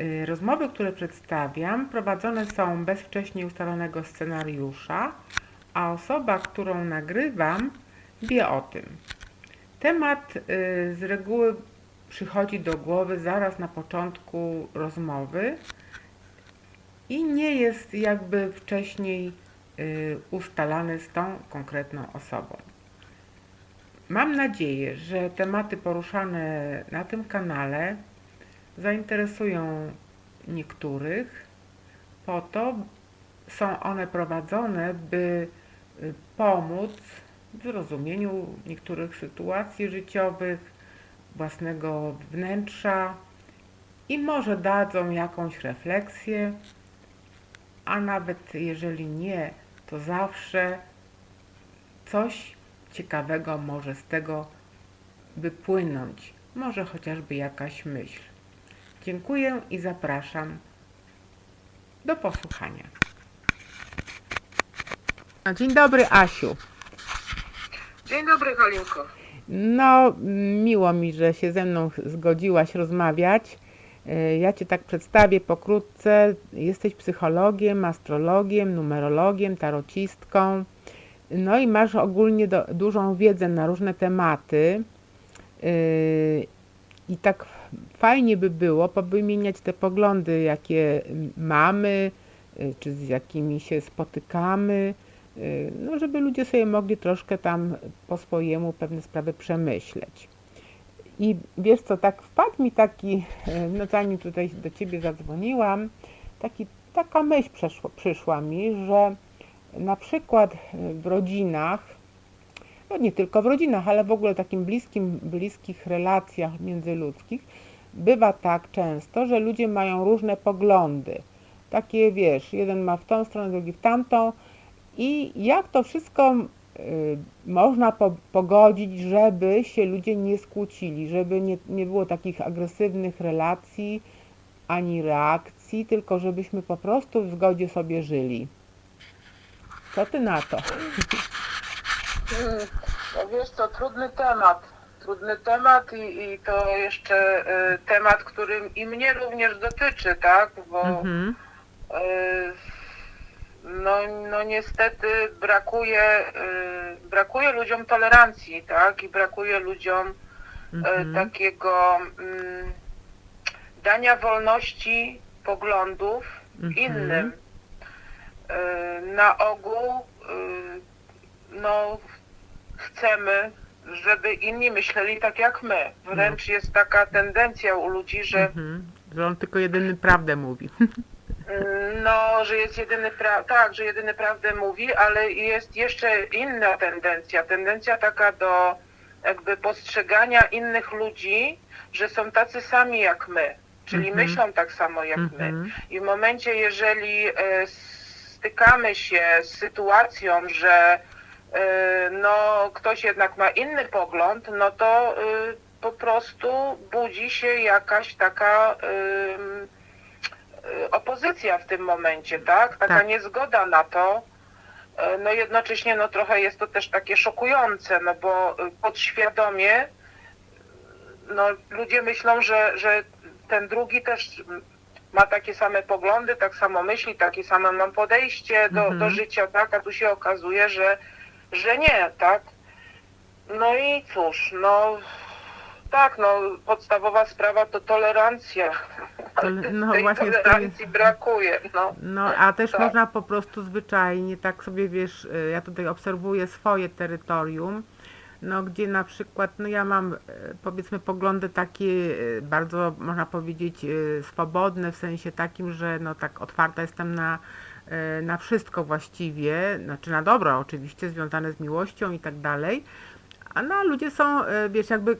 Y, Rozmowy, które przedstawiam, prowadzone są bez wcześniej ustalonego scenariusza, a osoba, którą nagrywam, wie o tym. Temat y, z reguły przychodzi do głowy zaraz na początku rozmowy i nie jest jakby wcześniej y, ustalany z tą konkretną osobą. Mam nadzieję, że tematy poruszane na tym kanale zainteresują niektórych. Po to są one prowadzone, by y, pomóc w zrozumieniu niektórych sytuacji życiowych, własnego wnętrza i może dadzą jakąś refleksję, a nawet jeżeli nie, to zawsze coś ciekawego może z tego wypłynąć, może chociażby jakaś myśl. Dziękuję i zapraszam do posłuchania. Dzień dobry, Asiu. Dzień dobry, Halinko. No, miło mi, że się ze mną zgodziłaś rozmawiać. E, Ja Cię tak przedstawię pokrótce. Jesteś psychologiem, astrologiem, numerologiem, tarocistką. No i masz ogólnie do, dużą wiedzę na różne tematy. Yy, I tak fajnie by było powymieniać te poglądy, jakie mamy, yy, czy z jakimi się spotykamy, yy, no żeby ludzie sobie mogli troszkę tam po swojemu pewne sprawy przemyśleć. I wiesz co, tak wpadł mi taki, no zanim tutaj do Ciebie zadzwoniłam, taki, taka myśl przeszło, przyszła mi, że na przykład y, w rodzinach, no nie tylko w rodzinach, ale w ogóle takim bliskim, bliskich relacjach międzyludzkich, bywa tak często, że ludzie mają różne poglądy. Takie wiesz, jeden ma w tą stronę, drugi w tamtą. I jak to wszystko y, można po, pogodzić, żeby się ludzie nie skłócili, żeby nie, nie było takich agresywnych relacji ani reakcji, tylko żebyśmy po prostu w zgodzie sobie żyli. Co ty na to? Wiesz co, trudny temat. Trudny temat i, i to jeszcze y, temat, który i mnie również dotyczy, tak? Bo Mhm. y, no, no niestety brakuje, y, brakuje ludziom tolerancji, tak? I brakuje ludziom Mhm. takiego mm, dania wolności poglądów Mhm. innym. Na ogół chcemy, żeby inni myśleli tak jak my. Wręcz jest taka tendencja u ludzi, że, Mhm. Że on tylko jedyny prawdę mówi. no, że jest jedyny pra- tak, że jedyny prawdę mówi, ale jest jeszcze inna tendencja. Tendencja taka do jakby postrzegania innych ludzi, że są tacy sami jak my. Czyli Mhm. myślą tak samo jak my. Mhm. I w momencie, jeżeli e, stykamy się z sytuacją, że no, ktoś jednak ma inny pogląd, no to e, po prostu budzi się jakaś taka e, opozycja w tym momencie, tak? Taka Tak. niezgoda na to. No jednocześnie no trochę jest to też takie szokujące, no bo podświadomie no, ludzie myślą, że, że ten drugi też ma takie same poglądy, tak samo myśli, takie samo mam podejście do, Mhm. do życia, tak? A tu się okazuje, że, że nie, tak? No i cóż, no tak, no podstawowa sprawa to tolerancja. Tole- no Tej właśnie tolerancji brakuje, no. No, a też Tak. można po prostu zwyczajnie, tak sobie wiesz, y, ja tutaj obserwuję swoje terytorium, no gdzie na przykład, no ja mam y, powiedzmy poglądy takie y, bardzo, można powiedzieć, swobodne, w sensie takim, że no tak otwarta jestem na, na wszystko właściwie, znaczy na dobro oczywiście, związane z miłością i tak dalej. A no, ludzie są, e, wiesz, jakby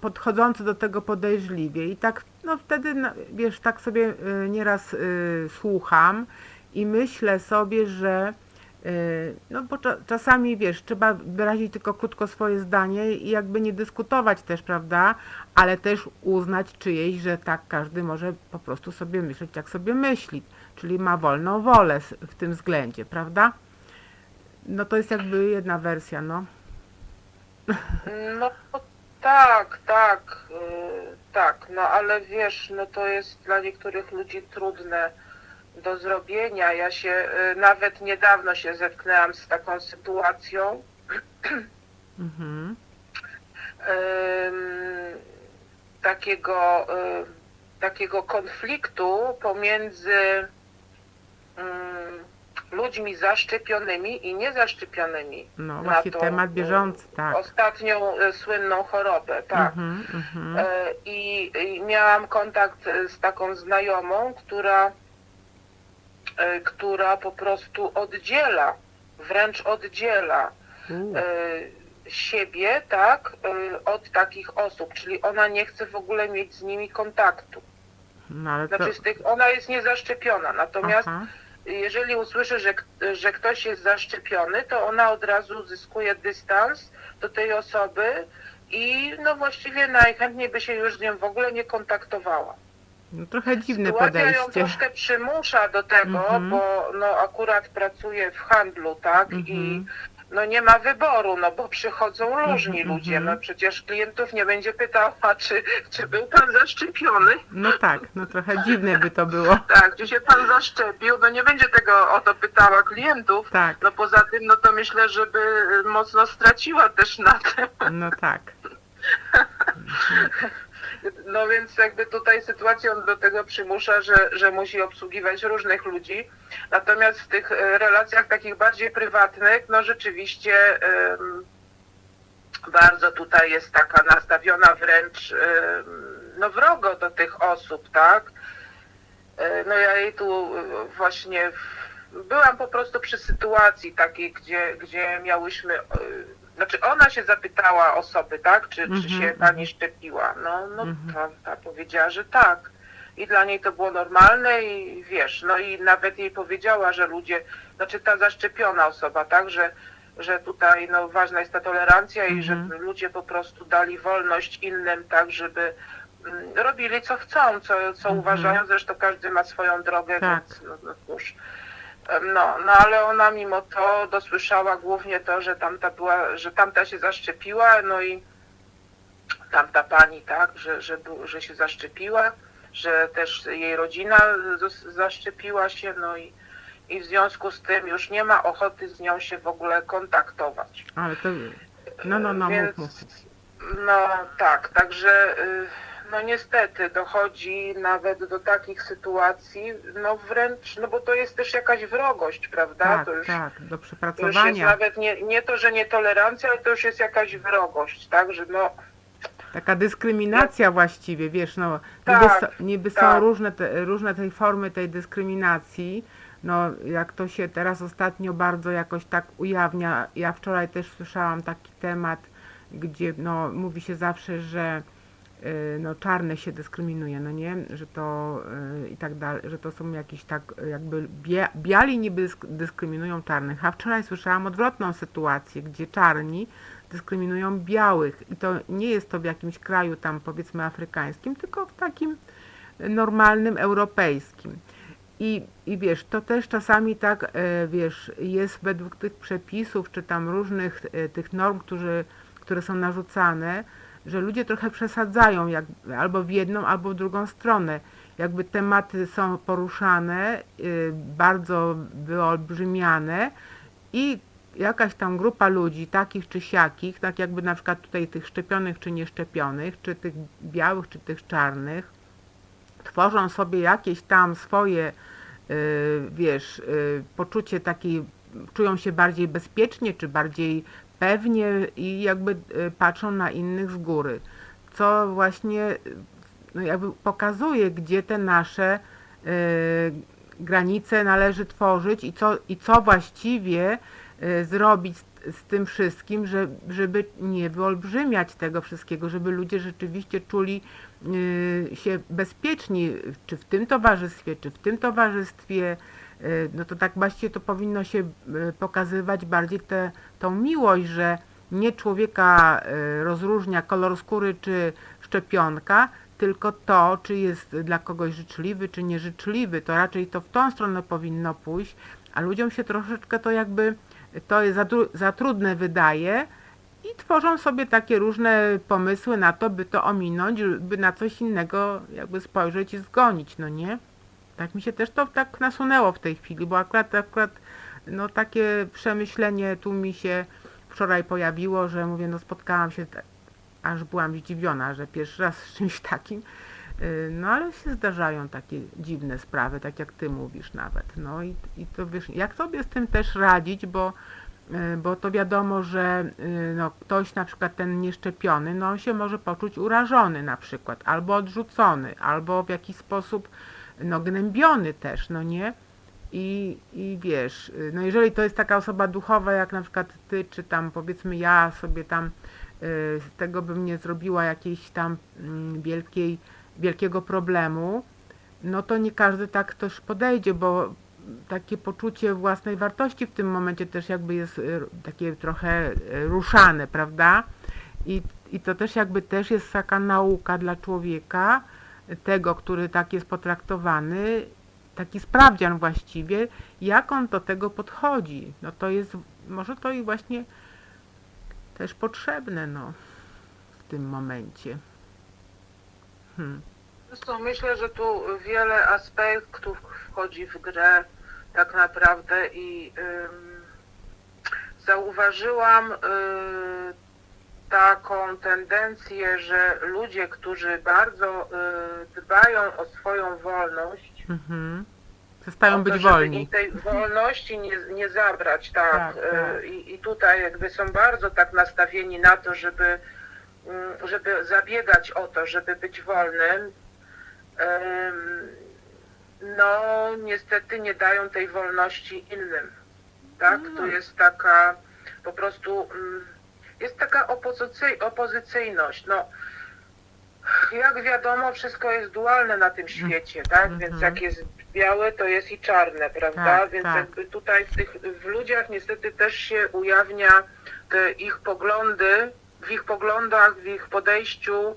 podchodzący do tego podejrzliwie i tak, no wtedy, wiesz, tak sobie e, nieraz e, słucham i myślę sobie, że e, no bo cza- czasami, wiesz, trzeba wyrazić tylko krótko swoje zdanie i jakby nie dyskutować też, prawda, ale też uznać czyjeś, że tak każdy może po prostu sobie myśleć, jak sobie myśli, czyli ma wolną wolę w tym względzie, prawda? No to jest jakby jedna wersja, no. No tak, tak. y, tak, no ale wiesz, no to jest dla niektórych ludzi trudne do zrobienia. Ja się y, nawet niedawno się zetknęłam z taką sytuacją. Mhm. takiego, y, takiego konfliktu pomiędzy ludźmi zaszczepionymi i niezaszczepionymi. No na właśnie tą, temat y, bieżący, tak. Ostatnią y, słynną chorobę, tak. Mhm, mhm. E, I, I miałam kontakt z taką znajomą, która, która po prostu oddziela, wręcz oddziela siebie, tak, od takich osób, czyli ona nie chce w ogóle mieć z nimi kontaktu. No ale to... Znaczy z tych, ona jest niezaszczepiona, natomiast Aha. Jeżeli usłyszy, że, że ktoś jest zaszczepiony, to ona od razu zyskuje dystans do tej osoby i no właściwie najchętniej by się już z nią w ogóle nie kontaktowała. No trochę dziwne Sytuacja ją podejście. troszkę przymusza do tego, Mhm. bo no akurat pracuje w handlu, tak? I Mhm. No nie ma wyboru, no bo przychodzą różni Mhm, ludzie. mhm. No przecież klientów nie będzie pytała, czy, czy był pan zaszczepiony. No tak, no trochę dziwne by to było. Tak, czy się pan zaszczepił? No nie będzie tego o to pytała klientów. Tak, No poza tym, no to myślę, żeby y, mocno straciła też na tym. no tak. No więc jakby tutaj sytuacja do tego przymusza, że, że musi obsługiwać różnych ludzi. Natomiast w tych e, relacjach takich bardziej prywatnych, no rzeczywiście em, bardzo tutaj jest taka nastawiona wręcz em, no wrogo do tych osób, tak? E, No ja jej tu e, właśnie w- byłam po prostu przy sytuacji takiej, gdzie, gdzie miałyśmy, znaczy ona się zapytała osoby, tak, czy, czy Mhm, się pani szczepiła. No, no Mhm. ta, ta powiedziała, że tak. I dla niej to było normalne i wiesz, no i nawet jej powiedziała, że ludzie, znaczy ta zaszczepiona osoba, tak, że, że tutaj no, ważna jest ta tolerancja i że Mhm. ludzie po prostu dali wolność innym, tak, żeby mm, robili co chcą, co, co Mhm. uważają, zresztą każdy ma swoją drogę, Tak. więc no, no cóż. No, no ale ona mimo to dosłyszała głównie to, że tamta była, że tamta się zaszczepiła, no i tamta pani, tak, że, że, że się zaszczepiła, że też jej rodzina zaszczepiła się, no i, i w związku z tym już nie ma ochoty z nią się w ogóle kontaktować. Ale to... No, no, no, Więc, mów, mów. No tak, także y, no niestety dochodzi nawet do takich sytuacji, no wręcz, no bo to jest też jakaś wrogość, prawda? Tak, to już, tak, do to już jest przepracowania. nawet nie, nie to, że nietolerancja, ale to już jest jakaś wrogość, tak? Że no Taka dyskryminacja właściwie, wiesz, no Tak, niby, so, niby są tak. różne, te, różne tej formy tej dyskryminacji, no jak to się teraz ostatnio bardzo jakoś tak ujawnia, ja wczoraj też słyszałam taki temat, gdzie no mówi się zawsze, że no czarne się dyskryminuje, no nie, że to y, i tak dalej, że to są jakieś tak jakby bia, biali niby dysk- dyskryminują czarnych, a wczoraj słyszałam odwrotną sytuację, gdzie czarni dyskryminują białych. I to nie jest to w jakimś kraju tam powiedzmy afrykańskim, tylko w takim normalnym europejskim. I, I wiesz, to też czasami tak, e, wiesz, jest według tych przepisów, czy tam różnych e, tych norm, którzy, które są narzucane, że ludzie trochę przesadzają jak, albo w jedną, albo w drugą stronę. Jakby tematy są poruszane, y, bardzo wyolbrzymiane i jakaś tam grupa ludzi, takich czy siakich, tak jakby na przykład tutaj tych szczepionych czy nieszczepionych, czy tych białych, czy tych czarnych, tworzą sobie jakieś tam swoje, y, wiesz, y, poczucie takiej, czują się bardziej bezpiecznie, czy bardziej pewnie i jakby y, patrzą na innych z góry, co właśnie y, no jakby pokazuje, gdzie te nasze y, granice należy tworzyć i co, i co właściwie y, zrobić z, z tym wszystkim, że, żeby nie wyolbrzymiać tego wszystkiego, żeby ludzie rzeczywiście czuli y, się bezpieczni, czy w tym towarzystwie, czy w tym towarzystwie, no to tak właściwie to powinno się y, pokazywać bardziej tę tą miłość, że nie człowieka y, rozróżnia kolor skóry czy szczepionka, tylko to, czy jest dla kogoś życzliwy, czy nieżyczliwy, to raczej to w tą stronę powinno pójść, a ludziom się troszeczkę to jakby to jest za, za trudne wydaje i tworzą sobie takie różne pomysły na to, by to ominąć, by na coś innego jakby spojrzeć i zgonić, no nie? Tak mi się też to tak nasunęło w tej chwili, bo akurat, akurat no takie przemyślenie tu mi się wczoraj pojawiło, że mówię, no spotkałam się, ta- aż byłam zdziwiona, że pierwszy raz z czymś takim, Yy, no ale się zdarzają takie dziwne sprawy, tak jak ty mówisz nawet, no i, i to wiesz, jak sobie z tym też radzić, bo yy, bo to wiadomo, że yy, no, ktoś na przykład ten nieszczepiony, no on się może poczuć urażony na przykład, albo odrzucony, albo w jakiś sposób no, gnębiony też, no nie? I, I wiesz, no jeżeli to jest taka osoba duchowa, jak na przykład ty, czy tam powiedzmy ja sobie tam y, z tego bym nie zrobiła jakiejś tam mm, wielkiej, wielkiego problemu, no to nie każdy tak też podejdzie, bo takie poczucie własnej wartości w tym momencie też jakby jest y, takie trochę y, ruszane, prawda? I, I to też jakby też jest taka nauka dla człowieka, tego, który tak jest potraktowany, taki sprawdzian właściwie, jak on do tego podchodzi. No to jest, może to i właśnie też potrzebne, no, w tym momencie. Hmm. Zresztą myślę, że tu wiele aspektów wchodzi w grę tak naprawdę i ym, zauważyłam y, taką tendencję, że ludzie, którzy bardzo y, dbają o swoją wolność, Mhm. Przestają to, być wolni. im tej wolności nie, nie zabrać, tak. Tak, y, tak. I, I tutaj jakby są bardzo tak nastawieni na to, żeby, mm, żeby zabiegać o to, żeby być wolnym. Ym, No, niestety nie dają tej wolności innym. Tak? No. Tu jest taka po prostu mm, jest taka opozycy, opozycyjność. No, jak wiadomo, wszystko jest dualne na tym świecie, tak? Mhm. Więc jak jest białe, to jest i czarne, prawda? Tak, Więc tak. jakby tutaj w, tych, w ludziach niestety też się ujawnia te ich poglądy, w ich poglądach, w ich podejściu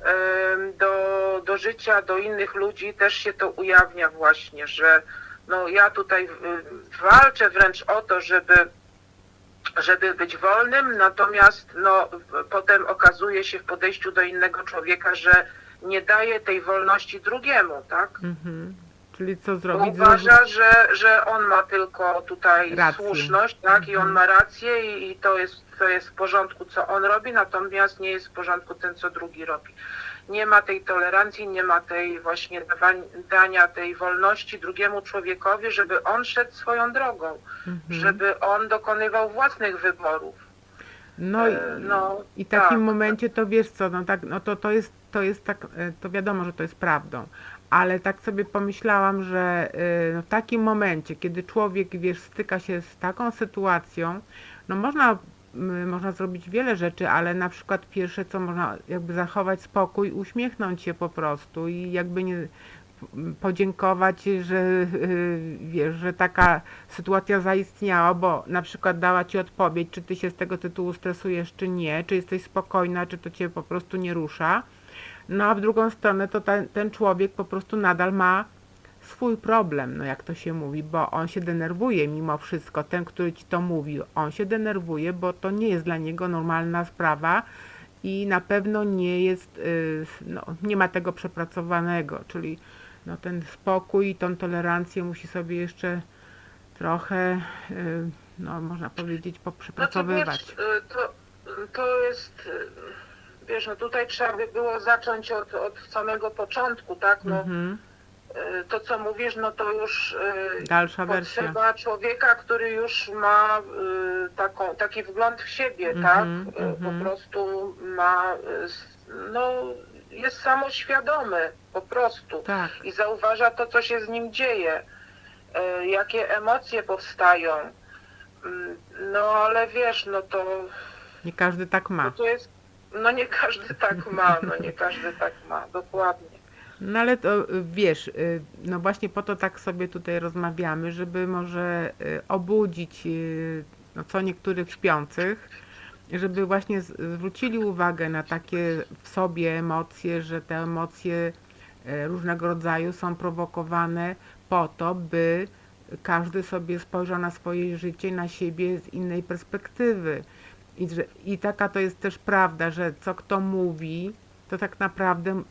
em, do, do życia, do innych ludzi też się to ujawnia właśnie, że no ja tutaj walczę wręcz o to, żeby żeby być wolnym, natomiast no, potem okazuje się w podejściu do innego człowieka, że nie daje tej wolności drugiemu, tak? Mhm. Czyli co zrobić? uważa, że, że on ma tylko tutaj Rację. słuszność, tak? I on Mhm. ma rację i, i to, jest, to jest w porządku, co on robi, natomiast nie jest w porządku ten, co drugi robi. Nie ma tej tolerancji, nie ma tej właśnie dania tej wolności drugiemu człowiekowi, żeby on szedł swoją drogą, Mhm. żeby on dokonywał własnych wyborów. No, i, E, no, i w takim tak. momencie to wiesz co, no tak, no to, to jest, to jest tak, e, to wiadomo, że to jest prawdą, ale tak sobie pomyślałam, że e, no, w takim momencie, kiedy człowiek, wiesz, styka się z taką sytuacją, no można, można zrobić wiele rzeczy, ale na przykład pierwsze co można, jakby zachować spokój, uśmiechnąć się po prostu i jakby nie m, podziękować, że y, wiesz, że taka sytuacja zaistniała, bo na przykład dała ci odpowiedź, czy ty się z tego tytułu stresujesz, czy nie, czy jesteś spokojna, czy to cię po prostu nie rusza. No a w drugą stronę to ten, ten człowiek po prostu nadal ma swój problem, no jak to się mówi, bo on się denerwuje mimo wszystko, ten, który ci to mówi, on się denerwuje, bo to nie jest dla niego normalna sprawa i na pewno nie jest, y, no, nie ma tego przepracowanego, czyli no, ten spokój i tą tolerancję musi sobie jeszcze trochę, y, no można powiedzieć, Znaczy, poprzepracowywać. wiesz, y, to, to jest, wiesz, no tutaj trzeba by było zacząć od, od samego początku, tak? No, Mhm. y, to co mówisz, no to już y, Dalsza wersja. potrzeba człowieka, który już ma y, taką, taki wgląd w siebie, Mhm, tak? Y, mhm. Po prostu ma, no jest samoświadomy, po prostu. Tak, I zauważa to, co się z nim dzieje, jakie emocje powstają. Mm, No ale wiesz, no to, nie każdy tak ma. to jest, no nie każdy tak ma, no nie każdy tak ma, dokładnie. No ale to y, wiesz, y, no właśnie po to tak sobie tutaj rozmawiamy, żeby może y, obudzić no co niektórych śpiących, żeby właśnie zwrócili uwagę na takie w sobie emocje, że te emocje różnego rodzaju są prowokowane po to, by każdy sobie spojrzał na swoje życie, na siebie z innej perspektywy. I, że, I taka to jest też prawda, że co kto mówi, to tak naprawdę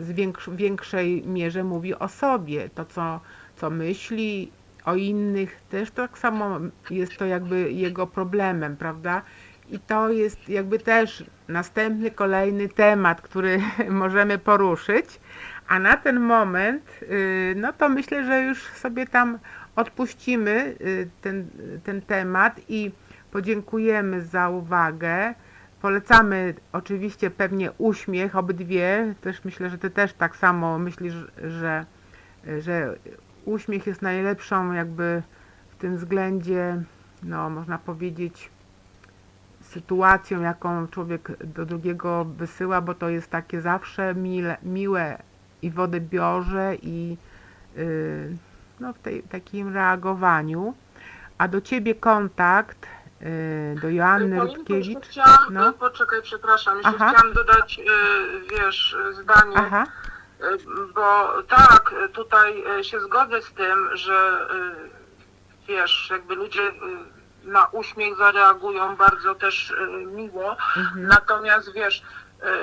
z większ, większej mierze mówi o sobie. To, co, co myśli o innych, też tak samo jest to jakby jego problemem, prawda? I to jest jakby też następny, kolejny temat, który możemy poruszyć. A na ten moment, y, no to myślę, że już sobie tam odpuścimy y, ten, ten temat i podziękujemy za uwagę. Polecamy oczywiście pewnie uśmiech, obydwie. Też myślę, że ty też tak samo myślisz, że, że uśmiech jest najlepszą jakby w tym względzie, no można powiedzieć, sytuacją, jaką człowiek do drugiego wysyła, bo to jest takie zawsze mile, miłe i w odbiorze i yy, no, w tej, takim reagowaniu. A do ciebie kontakt yy, do Joanny Paulinko, Rutkiewicz. jeszcze Chciałam, No. Poczekaj, przepraszam, jeszcze Aha. chciałam dodać, y, wiesz, zdanie, Aha, y, bo tak, y, tutaj y, się zgodzę z tym, że y, wiesz, jakby ludzie y, na uśmiech zareagują bardzo też y, miło, mhm. natomiast wiesz,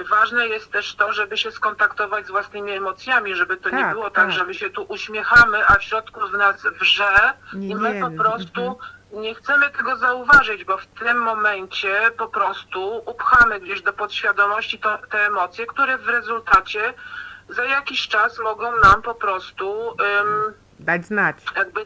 y, ważne jest też to, żeby się skontaktować z własnymi emocjami, żeby to nie Tak, było tak, tak. że my się tu uśmiechamy, a w środku z nas wrze, Nie, i my po prostu mhm. Nie chcemy tego zauważyć, bo w tym momencie po prostu upchamy gdzieś do podświadomości to, te emocje, które w rezultacie za jakiś czas mogą nam po prostu ym, dać znać. jakby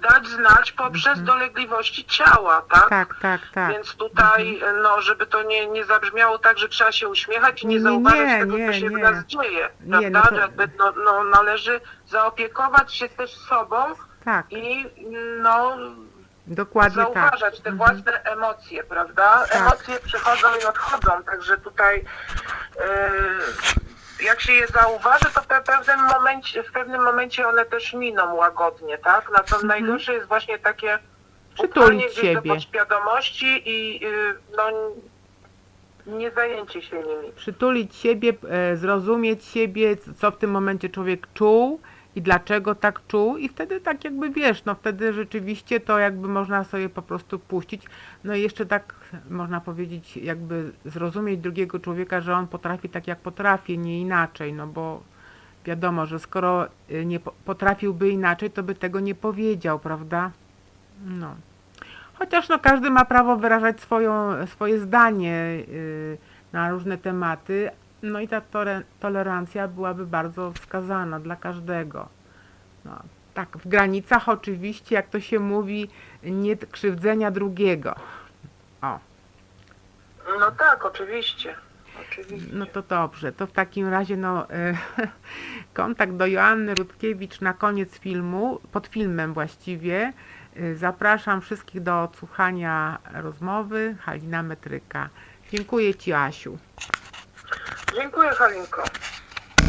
dać znać poprzez dolegliwości ciała, tak? Mhm. Tak, tak, tak. Więc tutaj, no, żeby to nie, nie zabrzmiało tak, że trzeba się uśmiechać i nie, Nie, zauważać nie, tego, nie, co się nie. w nas dzieje, Nie, no prawda? to- jakby, no, no, należy zaopiekować się też sobą Tak, i no, dokładnie tak. zauważać te własne emocje, prawda? Tak. Emocje przychodzą i odchodzą, także tutaj yy, jak się je zauważy, to w pewnym momencie, w pewnym momencie one też miną łagodnie, tak? Natomiast najgorsze jest właśnie takie Mhm. Przytulić upchanie gdzieś do siebie. podświadomości i yy, no nie zajęcie się nimi. Przytulić siebie, e, zrozumieć siebie, co w tym momencie człowiek czuł i dlaczego tak czuł i wtedy tak jakby wiesz, no wtedy rzeczywiście to jakby można sobie po prostu puścić. No i jeszcze tak można powiedzieć jakby zrozumieć drugiego człowieka, że on potrafi tak jak potrafi, nie inaczej, no bo wiadomo, że skoro y, nie po- potrafiłby inaczej, to by tego nie powiedział, prawda? No. Chociaż no, każdy ma prawo wyrażać swoją, swoje zdanie yy, na różne tematy, no i ta tolerancja byłaby bardzo wskazana dla każdego. No, tak, w granicach oczywiście, jak to się mówi, nie krzywdzenia drugiego. O, No tak, oczywiście. Oczywiście. no to dobrze. To w takim razie no, e, kontakt do Joanny Rutkiewicz na koniec filmu, pod filmem właściwie. E, Zapraszam wszystkich do odsłuchania rozmowy Halina Metryka. Dziękuję Ci Asiu. Dziękuję Halinko.